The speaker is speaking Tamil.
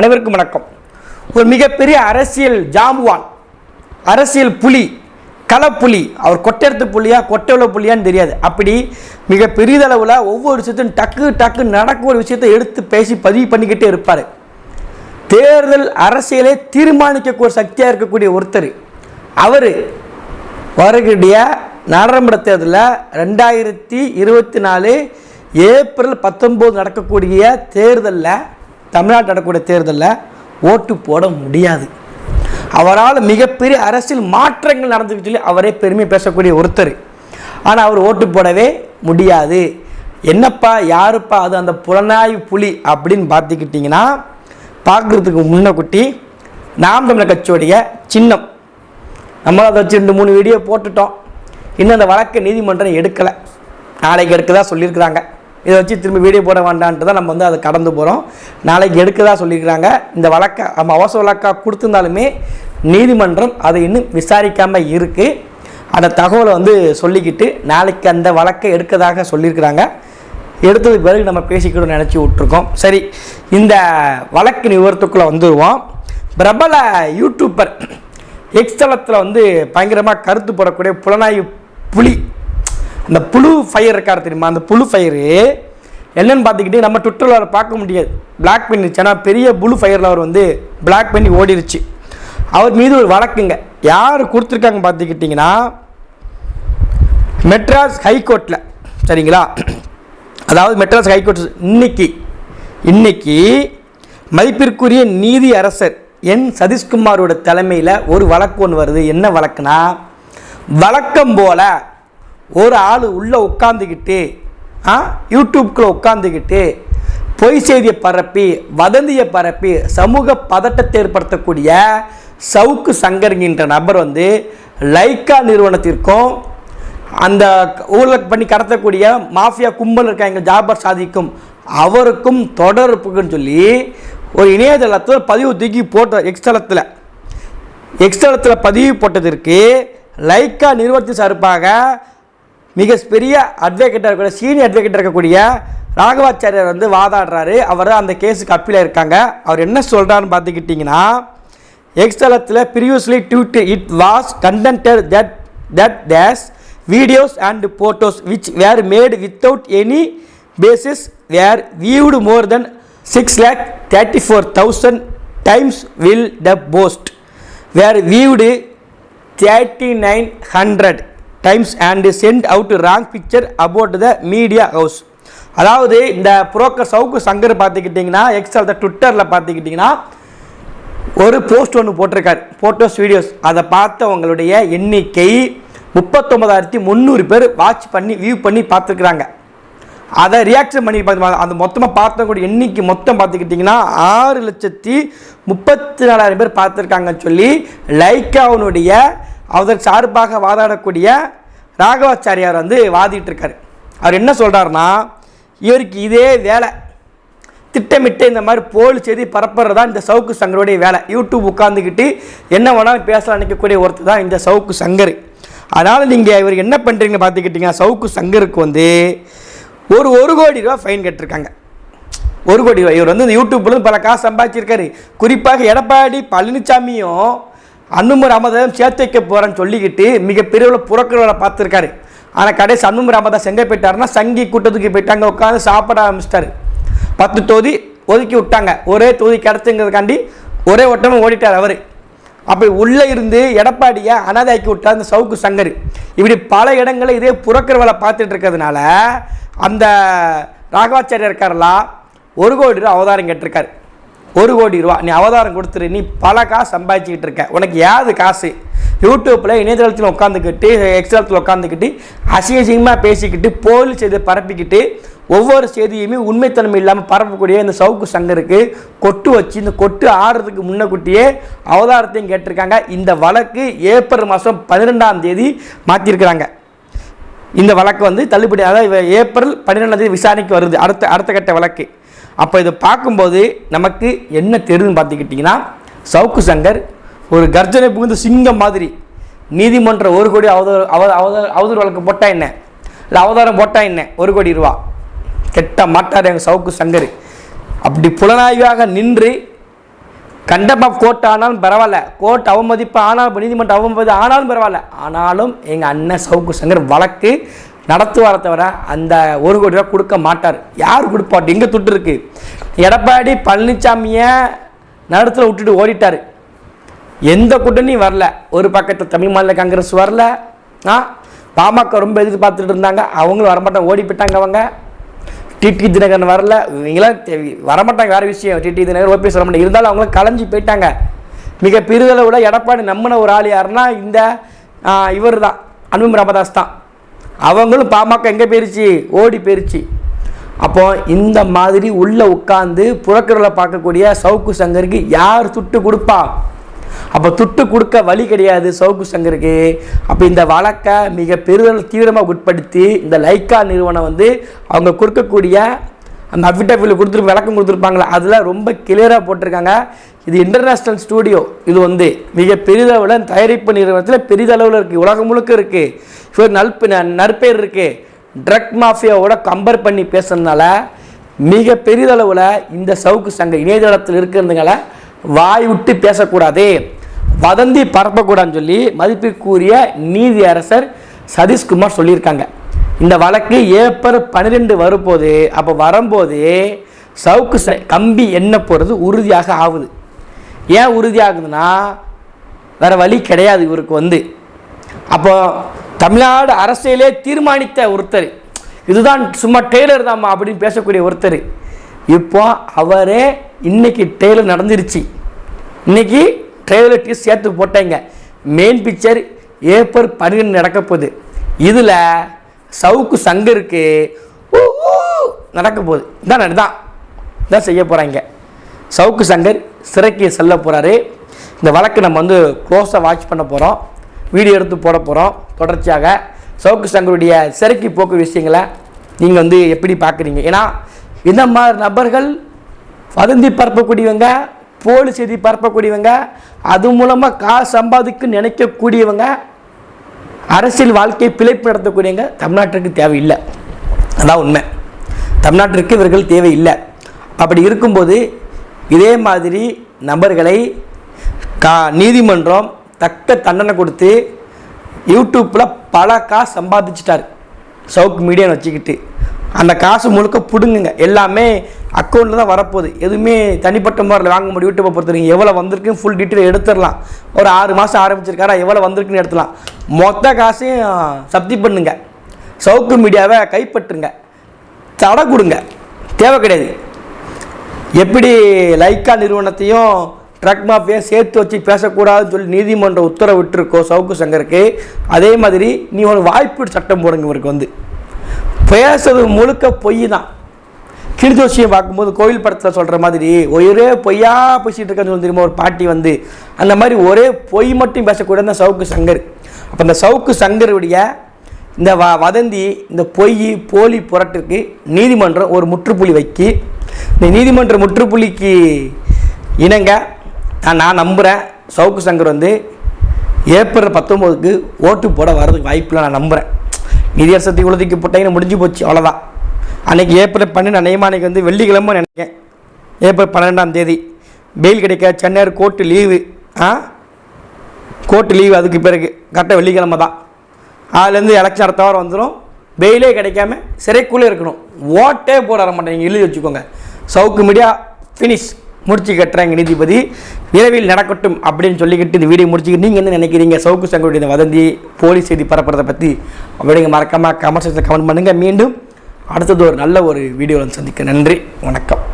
அனைவருக்கும் வணக்கம். ஒரு மிகப்பெரிய அரசியல் ஜாம்புவான் அரசியல் புலி களப்புலி அவர் கொட்டெடுத்து புலியா கொட்டவுள்ள புள்ளியான்னு தெரியாது. அப்படி மிக பெரிதளவில் ஒவ்வொரு விஷயத்தையும் டக்கு டக்கு நடக்க ஒரு விஷயத்தை எடுத்து பேசி பதிவு பண்ணிக்கிட்டே இருப்பார். தேர்தல் அரசியலை தீர்மானிக்கக்கூடிய சக்தியாக இருக்கக்கூடிய ஒருத்தர். அவர் வரக்கூடிய நாடாளுமன்ற தேர்தலில் ரெண்டாயிரத்தி இருபத்தி நாலு ஏப்ரல் பத்தொம்போது நடக்கக்கூடிய தேர்தலில் தமிழ்நாட்டு நடக்கூடிய தேர்தலில் ஓட்டு போட முடியாது. அவரால் மிகப்பெரிய அரசியல் மாற்றங்கள் நடந்துக்கிட்டு சொல்லி அவரே பெருமை பேசக்கூடிய ஒருத்தர். ஆனால் அவர் ஓட்டு போடவே முடியாது. என்னப்பா யாருப்பா அது அந்த புலனாய்வு புலி அப்படின்னு பார்த்துக்கிட்டிங்கன்னா பார்க்குறதுக்கு முன்ன குட்டி நாம் தமிழர் கட்சியோடைய சின்னம். நம்மளும் அதை வச்சு ரெண்டு மூணு வீடியோ போட்டுட்டோம். இன்னும் அந்த வழக்கு நீதிமன்றம் எடுக்கலை. நாளைக்கு எடுக்கதான் சொல்லியிருக்கிறாங்க. இதை வச்சு திரும்ப வீடியோ போட வேண்டான்ட்டு தான் நம்ம வந்து அதை கடந்து போகிறோம் நாளைக்கு எடுக்கதாக சொல்லியிருக்கிறாங்க. இந்த வழக்கை நம்ம அவசர வழக்காக கொடுத்துருந்தாலுமே நீதிமன்றம் அதை இன்னும் விசாரிக்காமல் இருக்குது அந்த தகவலை வந்து சொல்லிக்கிட்டு நாளைக்கு அந்த வழக்கை எடுக்கதாக சொல்லியிருக்கிறாங்க. எடுத்ததுக்கு பிறகு நம்ம பேசிக்கணும்னு நினச்சி விட்ருக்கோம் சரி இந்த வழக்கு விவரத்துக்குள்ளே வந்துடுவோம் பிரபல யூடியூப்பர் எக்ஸ்தலத்தில் வந்து பயங்கரமாக கருத்து போடக்கூடிய புலனாய்வு புலி அந்த புழு ஃபயர் இருக்கார் தெரியுமா? அந்த புழு ஃபயரு என்னன்னு பார்த்துக்கிட்டு நம்ம ட்விட்டரில் அவரை பார்க்க முடியாது. பிளாக் பண்ணிருச்சு ஆனால் பெரிய புழு ஃபயரில் அவர் வந்து பிளாக் பண்ணி ஓடிருச்சு. அவர் மீது ஒரு வழக்குங்க. யார் கொடுத்துருக்காங்க பார்த்துக்கிட்டிங்கன்னா மெட்ராஸ் ஹைகோர்ட்டில் சரிங்களா? அதாவது மெட்ராஸ் ஹைகோர்ட் இன்னைக்கு இன்னைக்கு மதிப்பிற்குரிய நீதி அரசர் என். சதீஷ்குமாரோட தலைமையில் ஒரு வழக்கு ஒன்று வருது. என்ன வழக்குனா வழக்கம் போல ஒரு ஆள் உள்ளே உட்காந்துக்கிட்டு ஆ யூடியூப்குள்ளே உட்காந்துக்கிட்டு பொய் செய்தியை பரப்பி வதந்தியை பரப்பி சமூக பதட்டத்தை ஏற்படுத்தக்கூடிய சவுக்கு சங்கர்கின்ற நபர் வந்து லைக்கா நிறுவனத்திற்கும் அந்த ஊழல் பண்ணி கடத்தக்கூடிய மாஃபியா கும்பல் இருக்காங்க ஜாபர் சாதிக்கும் அவருக்கும் தொடர்புக்குன்னு சொல்லி ஒரு இணையதளத்தில் பதிவு தூக்கி போட்டார் எக்ஸ்தலத்தில் எக்ஸ்தலத்தில் பதிவு போட்டதற்கு லைக்கா நிறுவனத்தின் சார்பாக மிக பெரிய அட்வொகேட்டாக இருக்கக்கூடிய சீனியர் அட்வொகேட்டாக இருக்கக்கூடிய ராகவாச்சாரியார் வந்து வாதாடுறாரு. அவர் அந்த கேஸுக்கு அப்பீலாக இருக்காங்க அவர் என்ன சொல்கிறாருன்னு பார்த்துக்கிட்டிங்கன்னா எக்ஸ்தலத்தில் previously tweet it was contented that that days videos and photos which were made without any basis were viewed more then six lakh thirty four thousand times will the post were viewed thirty nine hundred times and sent out wrong picture about the media house அதாவது இந்த புரோக்கர் சவுக்கு சங்கர் பார்த்துக்கிட்டிங்கன்னா எக்ஸ்ட்ரா ட்விட்டரில் பார்த்துக்கிட்டிங்கன்னா ஒரு போஸ்ட் ஒன்று போட்டிருக்காரு. ஃபோட்டோஸ் வீடியோஸ் அதை பார்த்தவங்களுடைய எண்ணிக்கை முப்பத்தொம்பதாயிரத்தி முந்நூறு பேர் வாட்ச் பண்ணி வியூ பண்ணி பார்த்துருக்குறாங்க. அதை ரியாக்ஷன் பண்ணி பார்த்து அந்த மொத்தமாக பார்த்தவங்களுடைய எண்ணிக்கை மொத்தம் பார்த்துக்கிட்டிங்கன்னா ஆறு லட்சத்தி முப்பத்தி நாலாயிரம் பேர் பார்த்துருக்காங்கன்னு சொல்லி லைக்காவுனுடைய அவர் சார்பாக வாதாடக்கூடிய ராகவாச்சாரியார் வந்து வாதிட்டு இருக்காரு அவர் என்ன சொல்கிறாருன்னா இவருக்கு இதே வேலை. திட்டமிட்டு இந்த மாதிரி போலி செய்தி பரப்புறது தான் இந்த சவுக்கு சங்கருடைய வேலை. யூடியூப் உட்காந்துக்கிட்டு என்ன வேணாலும் பேசலாம் நினைக்கக்கூடிய ஒருத்தர் தான் இந்த சவுக்கு சங்கர். அதனால் நீங்கள் இவர் என்ன பண்ணுறீங்கன்னு பார்த்துக்கிட்டிங்க சவுக்கு சங்கருக்கு வந்து ஒரு ஒரு கோடி ரூபா ஃபைன் கட்டிருக்காங்க. ஒரு கோடி ரூபா இவர் வந்து இந்த யூடியூப்லேருந்து பல காசு சம்பாதிச்சிருக்காரு. குறிப்பாக எடப்பாடி பழனிசாமியும் அன்னுமர் ராமதாசம் சேர்த்து வைக்க போகிறேன்னு சொல்லிக்கிட்டு மிகப்பெரிய புறக்கிறவரை பார்த்துருக்காரு. ஆனால் கடைசி அன்னுமர் ராமதாஸ் எங்கே போயிட்டாருன்னா சங்கி கூட்டத்துக்கு போயிட்டாங்க உட்காந்து சாப்பிட ஆரம்பிச்சிட்டாரு. பத்து தொகுதி ஒதுக்கி விட்டாங்க. ஒரே தொகுதி கிடச்சுங்கிறதுக்காண்டி ஒரே ஓட்டமும் ஓடிட்டார் அவர். அப்படி உள்ளே இருந்து எடப்பாடியை அனாதாக்கி விட்டார் அந்த சவுக்கு சங்கர். இப்படி பல இடங்களில் இதே புறக்கிறவளை பார்த்துட்டு இருக்கிறதுனால அந்த ராகவாச்சாரியா இருக்காரலாம் ஒரு கோடி ரூபா அவதாரம் கேட்டிருக்காரு. ஒரு கோடி ரூபா நீ அவதாரம் கொடுத்துரு நீ பல காசு சம்பாதிச்சுக்கிட்டு இருக்க. உனக்கு யாது காசு? யூடியூப்பில் இணையதளத்தில் உட்காந்துக்கிட்டு எக்ஸ்தளத்தில் உட்காந்துக்கிட்டு அசிங்கசிங்கமாக பேசிக்கிட்டு போலி செய்தி பரப்பிக்கிட்டு ஒவ்வொரு செய்தியுமே உண்மைத்தன்மை இல்லாமல் பரப்பக்கூடிய இந்த சவுக்கு சங்கருக்கு கொட்டு வச்சு இந்த கொட்டு ஆடுறதுக்கு முன்னக்கூட்டியே அவதாரத்தையும் கேட்டிருக்காங்க. இந்த வழக்கு ஏப்ரல் மாதம் பன்னிரெண்டாம் தேதி மாற்றிருக்கிறாங்க இந்த வழக்கு வந்து தள்ளுபடி அதாவது ஏப்ரல் பன்னிரெண்டாம் தேதி விசாரணைக்கு வருது. அடுத்த அடுத்த கட்ட வழக்கு. அப்போ இதை பார்க்கும்போது நமக்கு என்ன தெரியுதுன்னு பார்த்துக்கிட்டிங்கன்னா சவுக்கு சங்கர் ஒரு கர்ஜனை புகுந்த சிங்கம் மாதிரி நீதிமன்ற ஒரு கோடி அவதூறு அவ அவதூறு அவதூறு வழக்கு போட்டால் என்ன? இல்லை அவதாரம் போட்டால் என்ன? ஒரு கோடி ரூபா. கெட்ட மாட்டார் எங்கள் சவுக்கு சங்கர். அப்படி புலனாய்வாக நின்று கண்டமாக கோர்ட் ஆனாலும் பரவாயில்ல. கோர்ட் அவமதிப்பு ஆனாலும் நீதிமன்றம் அவமதிப்பு ஆனாலும் பரவாயில்ல. ஆனாலும் எங்கள் அண்ணன் சவுக்கு சங்கர் வழக்கு நடத்துவார தவிர அந்த ஒரு கோடி ரூபா கொடுக்க மாட்டார். யார் கொடுப்பாட்டு எங்கே துட்டு இருக்கு? எடப்பாடி பழனிசாமியை நடுத்தில் விட்டுட்டு ஓடிட்டார். எந்த கூட்டணியும் வரல. ஒரு பக்கத்தில் தமிழ் மாநில காங்கிரஸ் வரல. ஆ? பாமக ரொம்ப எதிர்பார்த்துட்டு இருந்தாங்க. அவங்களும் வரமாட்டாங்க ஓடி போயிட்டாங்க அவங்க. டிடி தினகரன் வரல. இவங்களாம் வரமாட்டாங்க வேறு விஷயம். டிடி தினகர் ஓபிஎஸ் வரமாட்டாங்க இருந்தாலும் அவங்களும் கலைஞ்சு போயிட்டாங்க. மிக பெரிதளவில் எடப்பாடி நம்பின ஒரு ஆள் யாருன்னா இந்த இவர் தான் அன்பும் ராமதாஸ் தான். அவங்களும் பாமக எங்கே போயிருச்சு? ஓடி போயிருச்சு. அப்போ இந்த மாதிரி உள்ள உட்காந்து புறக்கடலை பார்க்கக்கூடிய சவுக்கு சங்கருக்கு யார் துட்டு கொடுப்பா? அப்போ துட்டு கொடுக்க வழி கிடையாது சவுக்கு சங்கருக்கு. அப்போ இந்த வழக்கை மிக பெரிதல் தீவிரமாக உட்படுத்தி இந்த லைக்கா நிறுவனம் வந்து அவங்க கொடுக்கக்கூடிய அந்த அஃபிடபிள் கொடுத்துரு விளக்கம் கொடுத்துருப்பாங்களே அதில் ரொம்ப கிளியராக போட்டிருக்காங்க. இது இன்டர்நேஷ்னல் ஸ்டூடியோ இது வந்து மிக பெரிதளவில் தயாரிப்பு நிறுவனத்தில் பெரிதளவில் இருக்குது உலகம் முழுக்க இருக்குது இவர் நல்பு நற்பேர் நற்பெயர் இருக்குது ட்ரக் மாஃபியாவோட கம்பேர் பண்ணி பேசுறதுனால மிக பெரிதளவில் இந்த சவுக்கு சங்க இணையதளத்தில் இருக்கிறதுனால வாய் விட்டு பேசக்கூடாது. வதந்தி பரப்பக்கூடாதுன்னு சொல்லி மதிப்பிற்குரிய நீதி அரசர் சதீஷ்குமார் சொல்லியிருக்காங்க. இந்த வழக்கு ஏப்ரல் பன்னிரெண்டு வரும்போது அப்போ வரும்போது சவுக்கு ச- கம்பி எண்ண போகிறது உறுதியாக ஆகுது. ஏன் உறுதியாகுதுன்னா வேறு வழி கிடையாது இவருக்கு வந்து. அப்போ தமிழ்நாடு அரசியலே தீர்மானித்த ஒருத்தர். இதுதான் சும்மா டெய்லர் தாம்மா அப்படின்னு பேசக்கூடிய ஒருத்தர். இப்போ அவரே இன்னைக்கு டெய்லர் நடந்துருச்சு. இன்னைக்கு டீ சேர்த்து போட்டாங்க. மெயின் பிக்சர் ஏப்ரல் பன்னிரெண்டு நடக்க போகுது. இதில் சவுக்கு சங்கருக்கு நடக்க போகுது. இதான் தான் இதான் செய்ய போகிறாங்க சவுக்கு சங்கர் சிறைக்கு செல்ல போகிறாரு இந்த வழக்கு நம்ம வந்து க்ளோஸாக வாட்ச் பண்ண போகிறோம் வீடியோ எடுத்து போட போகிறோம் தொடர்ச்சியாக சவுக்கு சங்கருடைய சிறைக்கு போக்கு விஷயங்களை நீங்கள் வந்து எப்படி பார்க்குறீங்க? ஏன்னா இந்த மாதிரி நபர்கள் வதந்தி பரப்பக்கூடியவங்க போலி செய்தி பரப்பக்கூடியவங்க அது மூலமாக காசு சம்பாதிக்க நினைக்கக்கூடியவங்க அரசியல் வாழ்க்கையை பிழைப்பு நடத்தக்கூடியவங்க தமிழ்நாட்டிற்கு தேவையில்லை. அதான் உண்மை. தமிழ்நாட்டிற்கு இவர்கள் தேவையில்லை. அப்படி இருக்கும்போது இதே மாதிரி நபர்களை கா நீதிமன்றம் தக்க தண்டனை கொடுத்து யூடியூப்பில் பல காசு சம்பாதிச்சிட்டார். சவுக்கு மீடியான்னு வச்சுக்கிட்டு. அந்த காசு முழுக்க பிடுங்குங்க. எல்லாமே அக்கௌண்ட்டில் தான் வரப்போகுது. எதுவுமே தனிப்பட்ட முறையில் வாங்க முடியும். யூடியூப்பை பொறுத்தவரைக்கும் எவ்வளோ வந்திருக்கு ஃபுல் டீட்டெயில் எடுத்துடலாம். ஒரு ஆறு மாதம் ஆரம்பிச்சிருக்காரா எவ்வளோ வந்திருக்குன்னு எடுத்துலாம் மொத்த காசையும் சப்தி பண்ணுங்க. சவுக்கு மீடியாவை கைப்பற்றுங்க. தடை கொடுங்க. தேவை கிடையாது. எப்படி லைக்கா நிறுவனத்தையும் ட்ரக் மாஃபியா சேர்த்து வச்சு பேசக்கூடாதுன்னு சொல்லி நீதிமன்றம் உத்தரவிட்டிருக்கோ சவுக்கு சங்கருக்கு அதே மாதிரி நீ ஒரு வாய்ப்பு சட்டம் போடுங்க இவருக்கு வந்து. பேசுறது முழுக்க பொய் தான். கிருதோஷியம் பார்க்கும்போது கோயில் படத்தில் சொல்கிற மாதிரி ஒரே பொய்யா பேசிகிட்டு இருக்கேன்னு சொல்லி தெரியுமா? ஒரு பாட்டி வந்து அந்த மாதிரி ஒரே பொய் மட்டும் பேசக்கூடாது தான் சவுக்கு சங்கர். அப்போ இந்த சவுக்கு சங்கருடைய இந்த வ வதந்தி இந்த பொய் போலி புரட்டுக்கு நீதிமன்றம் ஒரு முற்றுப்புள்ளி வைக்கி இந்த நீதிமன்ற முற்றுப்புள்ளிக்கு இணங்க. நான் நான் நம்புகிறேன் சவுக்கு சங்கர் வந்து ஏப்ரல் பத்தொம்போதுக்கு ஓட்டு போட வர்றதுக்கு வாய்ப்பில்லை நான் நம்புகிறேன் நிதியரசத்தை உலதிக்கு போட்டாங்கன்னு முடிஞ்சு போச்சு அவ்வளோதான் அன்னைக்கு ஏப்ரல் பன்னெண்டு அநேகமாக அன்னைக்கு வந்து வெள்ளிக்கிழமை நினைக்கிறேன். ஏப்ரல் பன்னெண்டாம் தேதி. பெயில் கிடைக்க சென்னையார் கோர்ட்டு லீவு. ஆ? கோர்ட்டு லீவு அதுக்கு பிறகு. கரெக்டாக வெள்ளிக்கிழமை தான். அதுலேருந்து எலெக்ஷன் அடுத்த வாரம் வந்துடும் பெயிலே கிடைக்காம சிறைக்குள்ளே இருக்கணும். ஓட்டே போட வர மாட்டேங்க எழுதி வச்சுக்கோங்க. சவுக்கு மீடியா ஃபினிஷ் முடிச்சு கட்டுறாங்க நீதிபதி. விரைவில் நடக்கட்டும் அப்படின்னு சொல்லிக்கிட்டு இந்த வீடியோ முடிச்சுக்கிட்டு நீங்கள் என்ன நினைக்கிறீங்க? சவுக்கு சங்கருடைய இந்த வதந்தி போலீஸ் செய்தி பரப்புறதை பற்றி அப்படிங்க மறக்காமல் கமெண்ட் செக்ஷன் கமெண்ட் பண்ணுங்கள் மீண்டும் அடுத்தது ஒரு நல்ல ஒரு வீடியோவில் சந்திக்க நன்றி வணக்கம்.